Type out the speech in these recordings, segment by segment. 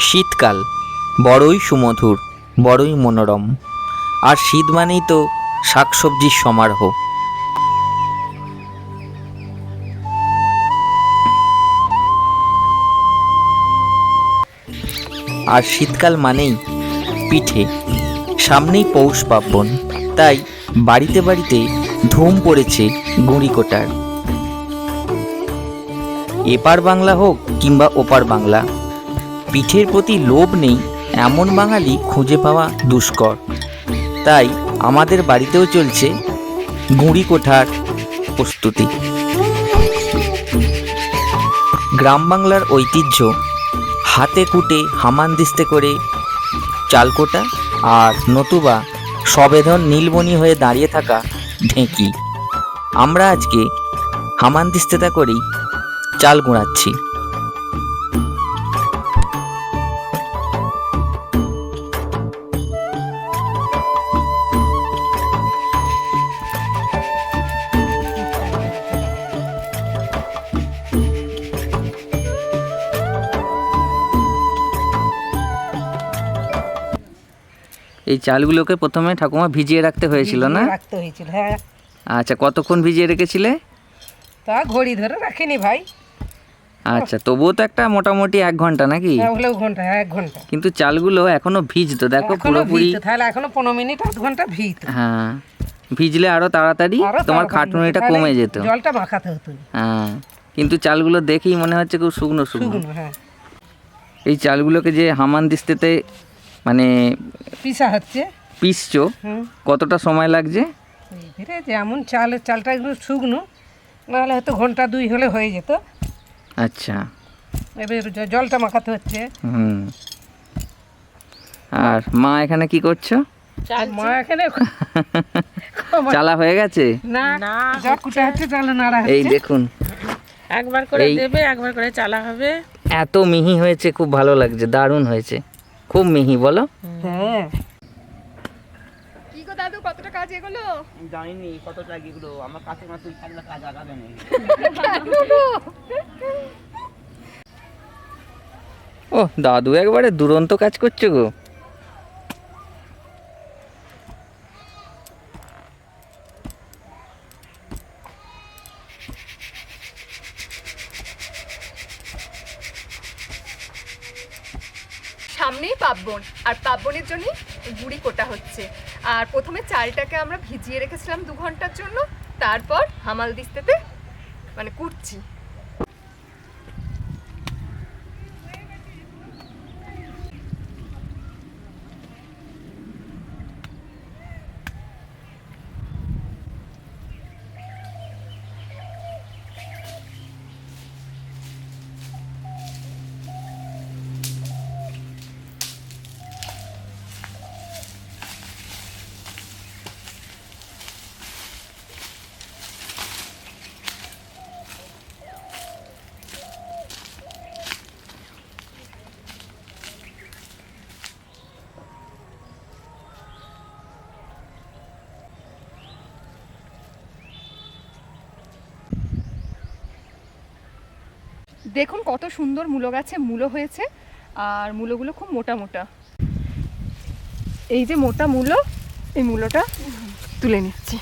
শীতকাল। বড়ই সুমধুর, বড়ই মনোরম। আর শীত মানেই তো শাকসবজির সমারোহ। আর শীতকাল মানেই পিঠে। সামনেই পৌষ পার্বণ, তাই বাড়িতে বাড়িতে ধুম পড়েছে গুঁড়ি কোটার। এপার বাংলা হোক কিংবা ওপার বাংলা পিঠের প্রতি লোভ নেই, এমন বাঙালি খুঁজে পাওয়া দুষ্কর। তাই আমাদের বাড়িতেও চলছে গুঁড়ি কোঠার প্রস্তুতি। গ্রাম বাংলার ঐতিহ্য, হাতে কুটে হামানদিস্তে করে চালকোটা আর নতুবা সবেধন নীলবনি হয়ে দাঁড়িয়ে থাকা ঢেঁকি। আমরা আজকে হামানদিস্তেতা করেই চাল গুঁড়াচ্ছি। এই চালগুলোকে প্রথমে ঠাকুমা ভিজিয়ে রাখতে হয়েছিল না? রাখতে হয়েছিল হ্যাঁ। আচ্ছা কতক্ষণ ভিজিয়ে রেখেছিলে? তা ঘড়ি ধরে রাখিনি ভাই। আচ্ছা তবুও তো একটা মোটামুটি এক ঘণ্টা নাকি? হ্যাঁ হলেও ঘণ্টা এক ঘণ্টা। কিন্তু চালগুলো এখনও ভিজতো দেখো পুরোপুরি তাহলে এখনও পনেরো মিনিট আধ ঘণ্টা ভিত হ্যাঁ ভিজলে আরও তাড়াতাড়ি তোমার খাটুনিটা কমে যেত। জলটা মাখাতে হতো। হ্যাঁ কিন্তু চালগুলো দেখেই মনে হচ্ছে খুব শুকনো শুকনো। শুকনো হ্যাঁ। এই চালগুলোকে যে হামান দিস্তেতে মানে পিসা হচ্ছে। পিসছো কতটা সময় লাগছে? যেমন চালের চালটা একটু শুকনো নাহলে হয়তো ঘণ্টা দুই হলে হয়ে যেত। আচ্ছা। এবার জলটা মাখাতে হচ্ছে। হুম। আর মা এখানে কি করছ? মা এখানে চালা হয়ে গেছে? না যা কুটা হচ্ছে চালে নাড়া এই দেখুন। একবার করে দেবে একবার করে চালা হবে। এত মিহি হয়েছে খুব ভালো লাগছে দারুণ হয়েছে। খুব মিহি বলো। হ্যাঁ। কি গো দাদু কতটা কাজ এগুলো? জানিনি কত এগুলো। আমার কাছে মা তুই থাকলে কাজ আগাবে না ও দাদু একবারে দুরন্ত কাজ করছ গো। সামনেই পাব্বন আর পাব্বনের জন্য গুড়ি কোটা হচ্ছে। আর প্রথমে চালটাকে আমরা ভিজিয়ে রেখেছিলাম দু ঘণ্টার জন্য, তারপর হামাল দিস্তেতে মানে কুটছি। দেখুন কত সুন্দর মূলো গাছে মূলো হয়েছে আর মূলোগুলো খুব মোটা মোটা। এই যে মোটা মূলো এই মূলোটা তুলে নিচ্ছি।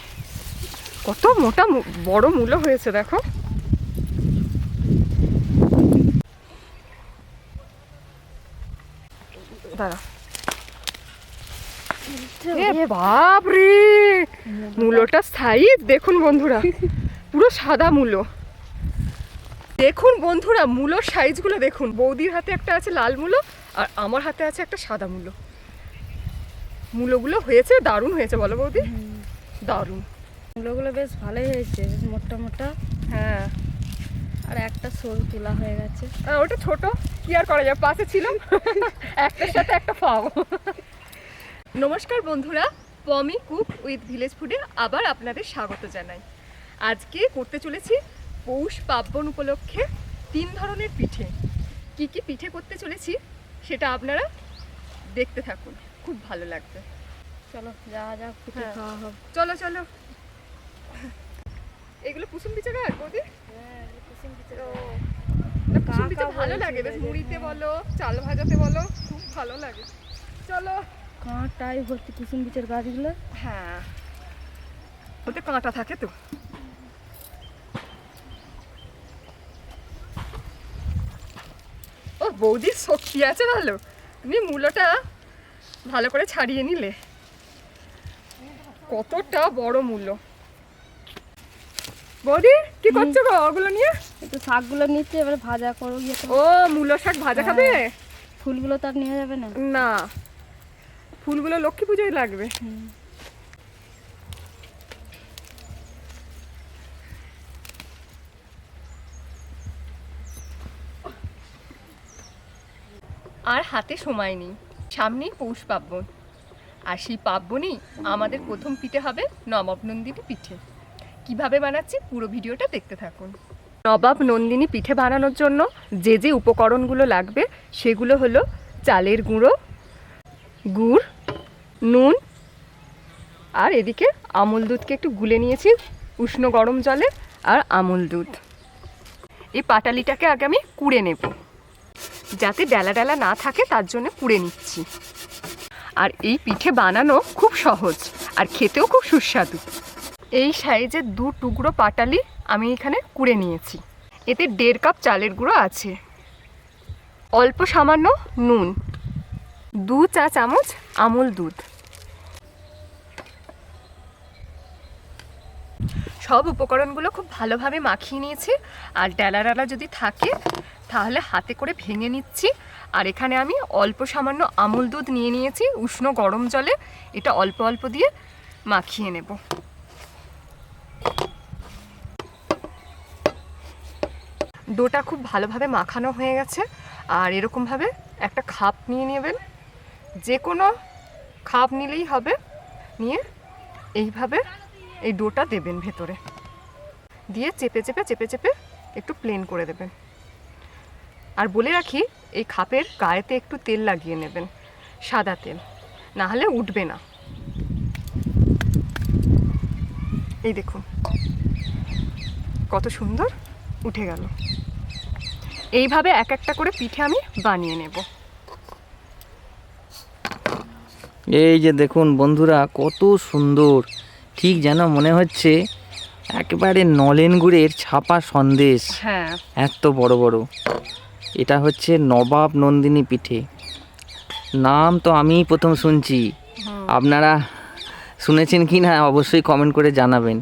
কত মোটা বড় মূলো হয়েছে দেখো। দাঁড়া এ বাপ রে মূলোটা সাইজ দেখুন বন্ধুরা পুরো সাদা মূলো। দেখুন বন্ধুরা মূলোর সাইজগুলো দেখুন। বৌদির হাতে একটা আছে লাল মূলো আর আমার হাতে আছে একটা সাদা মূলো। মূলোগুলো হয়েছে দারুণ হয়েছে বলো বৌদি? দারুণ। ওগুলো বেশ ভালোই হয়েছে মোটা মোটা। হ্যাঁ। আর একটা সরু তোলা হয়ে গেছে। আর ওটা ছোট কি আর করা যায়? পাশে ছিল। একটার সাথে একটা পাও। নমস্কার বন্ধুরা পমি কুক উইথ ভিলেজ ফুডে আবার আপনাদের স্বাগত জানাই। আজকে করতে চলেছি পৌষ পার্বণ উপলক্ষে তিন ধরনের পিঠে। কি কি পিঠে করতে চলেছি সেটা আপনারা দেখতে থাকুন। খুব ভালো লাগবে। চলো যা যা হ্যাঁ। চলো চলো। এগুলো কুসুম পিঠে গাছ বৌদি? না, কুসুম পিঠে ভালো লাগে। বেশ মুড়িতে বলো চাল ভাজাতে বলো খুব ভালো লাগে। চলো। কাঁটাই ভর্তি কুসুম বিচের গাছগুলো। হ্যাঁ। ওতে কাঁটা থাকে তো। বৌদির শক্তি আছে ভালো? তুমি মূলোটা ভালো করে ছাড়িয়ে নিলে। কতটা বড় মূল্য। বৌদি কি করছ গো ওগুলো নিয়ে? একটু শাকগুলো নিচ্ছে এবারে ভাজা করো করো। ও মূলো শাক ভাজা খাবে? ফুলগুলো তো আর নেওয়া যাবে না। না। ফুলগুলো লক্ষ্মী পুজোয় লাগবে। আর হাতে সময় নেই। সামনেই পৌষ পার্বণ। আর সেই পার্বণেই আমাদের প্রথম পিঠে হবে নবাব নন্দিনী পিঠে। কীভাবে বানাচ্ছি পুরো ভিডিওটা দেখতে থাকুন। নবাব নন্দিনী পিঠে বানানোর জন্য যে যে উপকরণগুলো লাগবে, সেগুলো হলো চালের গুঁড়ো, গুড়, নুন আর এদিকে আমুল দুধকে একটু গুলে নিয়েছি উষ্ণ গরম জলে আর আমুল দুধ। এই পাটালিটাকে আগে আমি কুড়ে নেব। যাতে ডালা ডালা না থাকে, তার জন্য কুড়ে নিচ্ছি। আর এই পিঠে বানানো খুব সহজ, আর খেতেও খুব সুস্বাদু। এই সাইজের দু টুকরো পাটালি আমি এখানে কুড়ে নিয়েছি। এতে দেড় কাপ চালের গুঁড়ো আছে। অল্প সামান্য নুন। দু চা চামচ আমুল দুধ। সব উপকরণগুলো খুব ভালোভাবে মাখিয়ে নিয়েছি। আর ডালা ডালা যদি থাকে তাহলে হাতে করে ভেঙে নিচ্ছি। আর এখানে আমি অল্প সামান্য আমুল দুধ নিয়ে নিয়েছি, উষ্ণ গরম জলে। এটা অল্প অল্প দিয়ে মাখিয়ে নেব। ডোটা খুব ভালোভাবে মাখানো হয়ে গেছে। আর এরকমভাবে একটা খাপ নিয়ে নেবেন। যে কোনো খাপ নিলেই হবে। নিয়ে এইভাবে এই ডোটা দেবেন ভেতরে। দিয়ে চেপে চেপে চেপে চেপে একটু প্লেন করে দেবেন। আর বলে রাখি এই খাপের গায়েতে একটু তেল লাগিয়ে নেবেন সাদা তেল না হলে উঠবে না। এই দেখুন কত সুন্দর উঠে গেল। এইভাবে এক একটা করে পিঠে আমি বানিয়ে নেব। এই যে দেখুন বন্ধুরা কত সুন্দর। ঠিক যেন মনে হচ্ছে একেবারে নলেন গুড়ের ছাপা সন্দেশ। হ্যাঁ। এত বড় বড়। এটা হচ্ছে নবাব নন্দিনী পিঠে। নাম তো আমিই প্রথম শুনছি। আপনারা শুনেছেন কি না অবশ্যই কমেন্ট করে জানাবেন।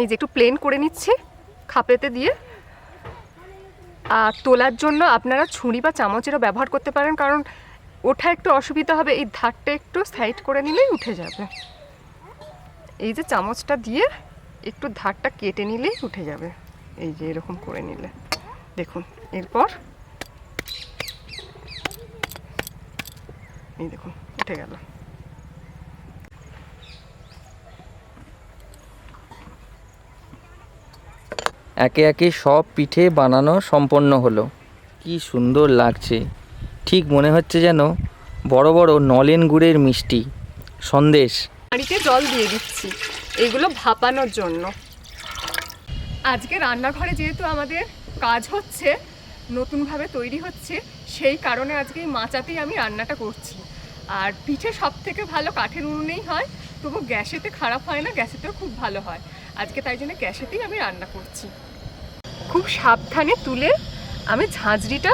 এই যে একটু প্লেন করে নিচ্ছি খাপেতে দিয়ে। আর তোলার জন্য আপনারা ছুরি বা চামচেরও ব্যবহার করতে পারেন কারণ ওঠা একটু অসুবিধা হবে এই ধারটা একটু সাইড করে নিলেই উঠে যাবে। এই যে চামচটা দিয়ে একটু ধারটা কেটে নিলেই উঠে যাবে। এই যে এরকম করে নিলে। দেখুন এরপর এই দেখুন উঠে গেল। একে একে সব পিঠে বানানো সম্পন্ন হলো। কি সুন্দর লাগছে। ঠিক মনে হচ্ছে যেন বড় বড় নলেন গুড়ের মিষ্টি। সন্দেশ। হাঁড়িতে জল দিয়ে দিচ্ছি। এগুলো ভাপানোর জন্য। আজকে রান্নাঘরে যেহেতু আমাদের কাজ হচ্ছে, নতুনভাবে তৈরি হচ্ছে, সেই কারণে আজকে এই মাচাতেই আমি রান্নাটা করছি। আর পিঠে সব থেকে ভালো কাঠের উনুনেই হয়, তবু গ্যাসেতে খারাপ হয় না, গ্যাসেতেও খুব ভালো হয়। আজকে তাই জন্য গ্যাসেতেই আমি রান্না করছি। খুব সাবধানে তুলে আমি ঝাঁঝরিটা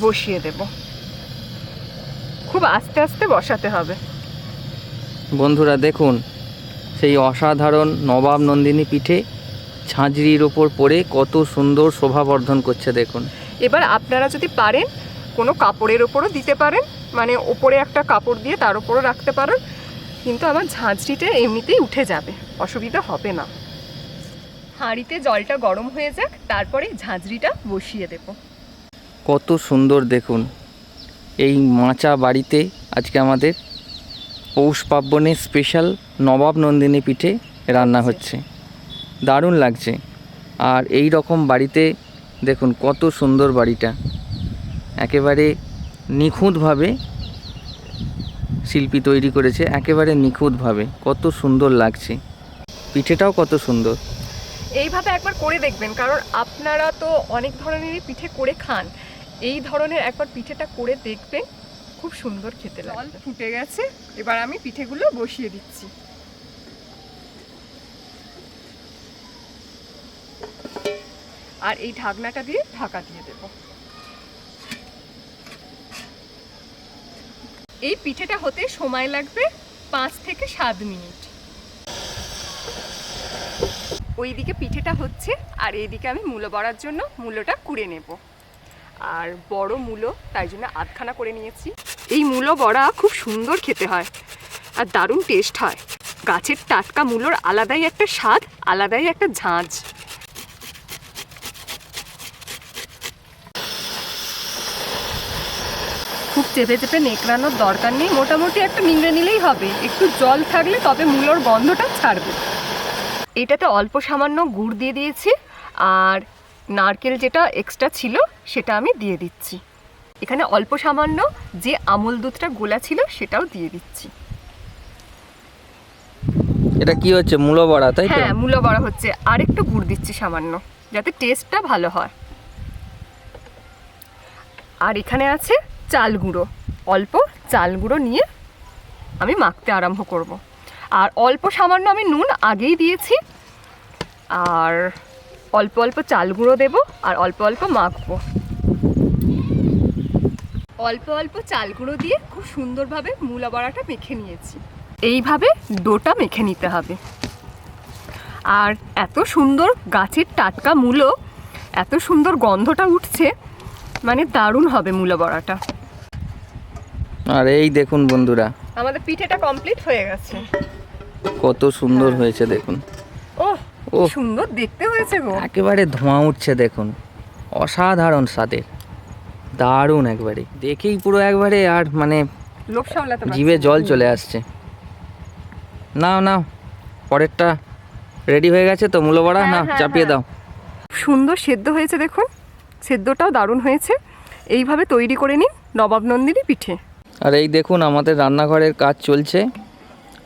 বসিয়ে দেব। খুব আস্তে আস্তে বসাতে হবে। বন্ধুরা দেখুন সেই অসাধারণ নবাব নন্দিনী পিঠে ঝাঁঝরির ওপর পড়ে কত সুন্দর শোভাবর্ধন করছে দেখুন। এবার আপনারা যদি পারেন কোনো কাপড়ের ওপরও দিতে পারেন মানে ওপরে একটা কাপড় দিয়ে তার ওপরও রাখতে পারেন কিন্তু আমার ঝাঁঝরিটা এমনিতেই উঠে যাবে অসুবিধা হবে না। হাঁড়িতে জলটা গরম হয়ে যাক তারপরে ঝাঁঝরিটা বসিয়ে দেব। কত সুন্দর দেখুন এই মাচা বাড়িতে আজকে আমাদের পৌষ পার্বণে স্পেশাল নবাব নন্দিনী পিঠে রান্না হচ্ছে। দারুণ লাগছে। আর এই রকম বাড়িতে দেখুন কত সুন্দর বাড়িটা। একেবারে নিখুঁতভাবে শিল্পী তৈরি করেছে, একেবারে নিখুঁতভাবে। কত সুন্দর লাগছে। পিঠেটাও কত সুন্দর। এইভাবে একবার করে দেখবেন, কারণ আপনারা তো অনেক ধরনেরই পিঠে করে খান। এই ধরনের একবার পিঠেটা করে দেখবেন খুব সুন্দর খেতে লাগবে। ফুটে গেছে এবার আমি পিঠেগুলো বসিয়ে দিচ্ছি। আর এই ঢাকনাটা দিয়ে ঢাকা দিয়ে দেব। এই পিঠেটা হতে সময় লাগবে পাঁচ থেকে সাত মিনিট। ওইদিকে পিঠেটা হচ্ছে আর এইদিকে আমি মূলো বড়ার জন্য মূলোটা কুড়ে নেব। আর বড় মূলো, তাই জন্য আধখানা করে নিয়েছি। এই মূলো বড়া খুব সুন্দর খেতে হয় আর দারুণ টেস্ট হয়। গাছের টাটকা মূলোর আলাদাই একটা স্বাদ, আলাদাই একটা ঝাঁঝ খুব চেপে চেপে নেকড়ানোর দরকার নেই, মোটামুটি একটা নিংড়ে নিলেই হবে। একটু জল থাকলে তবে মূলোর গন্ধটা ছাড়বে। এটাতে অল্প সামান্য গুড় দিয়ে দিয়েছি, আর নারকেল যেটা এক্সট্রা ছিল সেটা আমি দিয়ে দিচ্ছি। এখানে অল্প সামান্য যে আমল দুধটা গোলা ছিল সেটাও দিয়ে দিচ্ছি। এটা কি হচ্ছে মূলো বড়া তাই তো? হ্যাঁ মূলো বড়া হচ্ছে। আর একটু গুড় দিচ্ছি সামান্য যাতে টেস্টটা ভালো হয়। আর এখানে আছে চাল গুঁড়ো। অল্প চাল গুঁড়ো নিয়ে আমি মাখতে আরম্ভ করব। আর অল্প সামান্য আমি নুন আগেই দিয়েছি। আর অল্প অল্প চাল গুঁড়ো দেবো আর অল্প অল্প মাখবো। অল্প অল্প চাল গুঁড়ো দিয়ে খুব সুন্দরভাবে মূলা বড়াটা মেখে নিয়েছি। এইভাবে ডোটা মেখে নিতে হবে। আর এত সুন্দর গাছের টাটকা মূলো এত সুন্দর গন্ধটা উঠছে মানে দারুণ হবে মূলো বড়াটা। আর এই দেখুন বন্ধুরা। আমাদের পিঠেটা কমপ্লিট হয়ে গেছে। কত সুন্দর হয়েছে দেখুন। ও সুন্দর দেখতে হয়েছে গো। একেবারে ধোঁয়া উঠছে দেখুন। অসাধারণ স্বাদের। দারুণ একবারে। দেখেই পুরো একবারে আর মানে লোভ সামলাতে জিভে জল চলে আসছে। নাও নাও। পরেরটা রেডি হয়ে গেছে তো? মূলো বড়া? হ্যাঁ, না হ্যাঁ, চাপিয়ে হ্যাঁ। দাও। সুন্দর সেদ্ধ হয়েছে দেখুন। সেদ্ধটাও দারুণ হয়েছে। এইভাবে তৈরি করে নিন নবাব নন্দিনী পিঠে। আর এই দেখুন আমাদের রান্নাঘরের কাজ চলছে।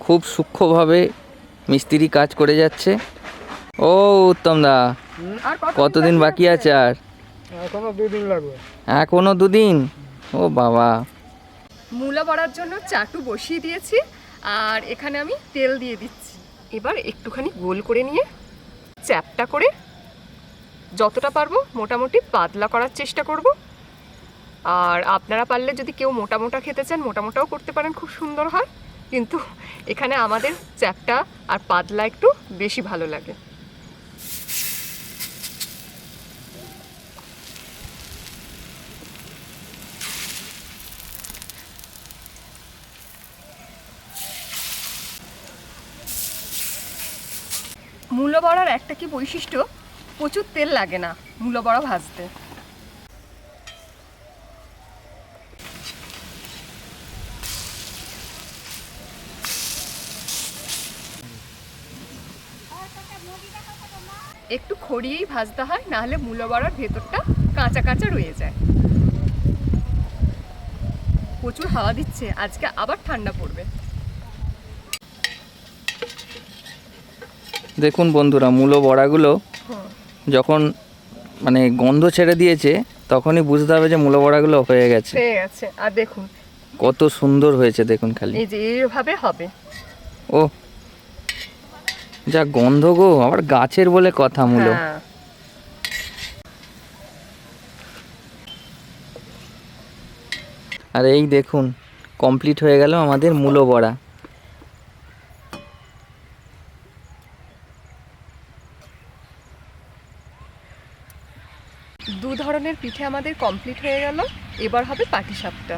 খুব সূক্ষ্মভাবে মিস্ত্রি কাজ করে যাচ্ছে। ও উত্তম দা। কতদিন বাকি আছে আর? এখনও দুদিন লাগবে। এখনও দুদিন? ও বাবা। মূলা বড়ার জন্য চাটু বসিয়ে দিয়েছি আর এখানে আমি তেল দিয়ে দিচ্ছি। এবার একটুখানি গোল করে নিয়ে চ্যাপটা করে যতটা পারব মোটামুটি পাতলা করার চেষ্টা করব। আর আপনারা পারলে যদি কেউ মোটা মোটা খেতে চান মোটা মোটাও করতে পারেন খুব সুন্দর হয়। কিন্তু এখানে আমাদের চ্যাপটা আর পাতলা একটু বেশি ভালো লাগে মূলো বড়ার একটা কি বৈশিষ্ট্য? প্রচুর তেল লাগে না মূলো বড়া ভাজতে। একটু খড়িয়েই ভাজতে হয়, নাহলে মূলো বড়ার ভেতরটা কাঁচা কাঁচা রয়ে যায়। প্রচুর হাওয়া দিচ্ছে, আজকে আবার ঠান্ডা পড়বে। দেখুন বন্ধুরা মূলো বড়াগুলো যখন মানে গন্ধ ছেড়ে দিয়েছে তখনই বুঝতে হবে যে মূলো বড়াগুলো হয়ে গেছে। হয়ে গেছে। আর দেখুন। কত সুন্দর হয়েছে দেখুন খালি। এই যে এইভাবে হবে। ও যা গন্ধ গো আবার গাছের বলে কথা মূলো। হ্যাঁ। আর এই দেখুন কমপ্লিট হয়ে গেল আমাদের মূলো বড়া দু ধরনের পিঠে আমাদের কমপ্লিট হয়ে গেল। এবার হবে পাটিসাপটা।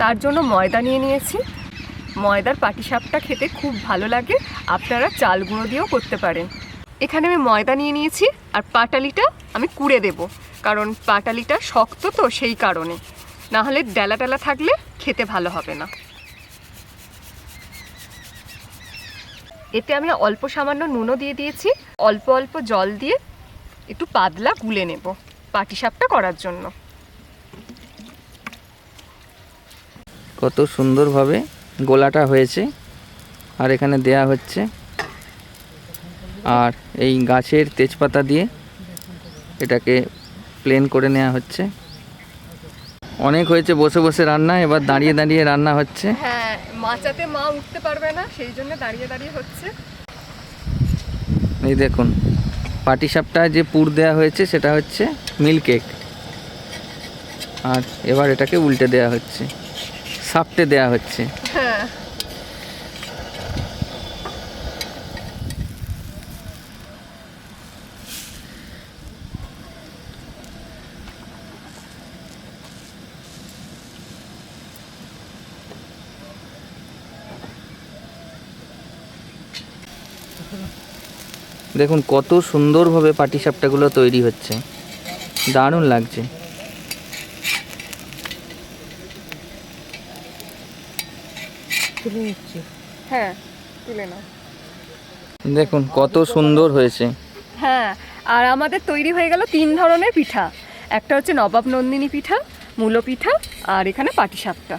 তার জন্য ময়দা নিয়ে নিয়েছি। ময়দার পাটিসাপটা খেতে খুব ভালো লাগে। আপনারা চাল গুঁড়ো দিয়েও করতে পারেন। এখানে আমি ময়দা নিয়ে নিয়েছি আর পাটালিটা আমি কুড়ে দেব। কারণ পাটালিটা শক্ত তো সেই কারণে। না হলে ডেলা ডেলা থাকলে খেতে ভালো হবে না। এতে আমি অল্প সামান্য নুনও দিয়ে দিয়েছি। অল্প অল্প জল দিয়ে একটু পাতলা গুলে নেব। পাটিসাপটা করার জন্য। কত সুন্দরভাবে গোলাটা হয়েছে। আর এখানে দেয়া হচ্ছে। আর এই গাছের তেজপাতা দিয়ে এটাকে প্লেন করে নেওয়া হচ্ছে। অনেক হয়েছে বসে বসে রান্না এবার দাঁড়িয়ে দাঁড়িয়ে রান্না হচ্ছে। হ্যাঁ মাচাতে মা উঠতে পারবে না সেই জন্য দাঁড়িয়ে দাঁড়িয়ে হচ্ছে। এই দেখুন পাটি পাটিসাপটায় যে পুর দেওয়া হয়েছে সেটা হচ্ছে মিল্ক কেক। আর এবার এটাকে উল্টে দেওয়া হচ্ছে। সাপটে দেওয়া হচ্ছে। হ্যাঁ। দেখুন কত সুন্দরভাবে পাটিসাপটাগুলো তৈরি হচ্ছে। দারুণ লাগছে। তুলে নিচ্ছি। হ্যাঁ তুলে নাও। দেখুন কত সুন্দর হয়েছে। হ্যাঁ আর আমাদের তৈরি হয়ে গেল তিন ধরনের পিঠা। একটা হচ্ছে নবাব নন্দিনী পিঠা মূলো পিঠা আর এখানে পাটিসাপটা।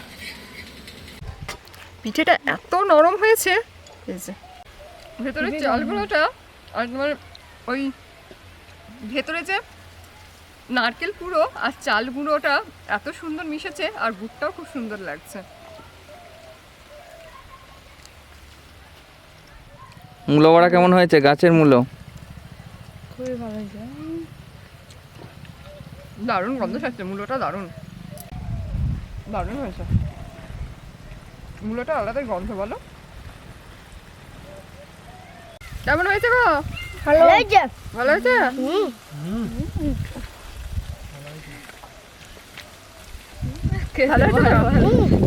পিঠেটা এত নরম হয়েছে। এই যে ভেতরে চালগুলোটা আর তোমার ওই ভেতরে যে নারকেল পুরো আর চাল গুঁড়োটা এত সুন্দর মিশেছে আর গুড়টাও খুব সুন্দর লাগছে। মূলো বড়া কেমন হয়েছে? গাছের মূলো? খুবই ভালো হয়েছে। দারুণ গন্ধ ছাড়ছে মূলোটা দারুণ। দারুণ হয়েছে। মূলোটা আলাদাই গন্ধ বলো। কেমন হয়েছে গো? ভালো হয়েছে। ভালো হয়েছে? ভালো হয়েছে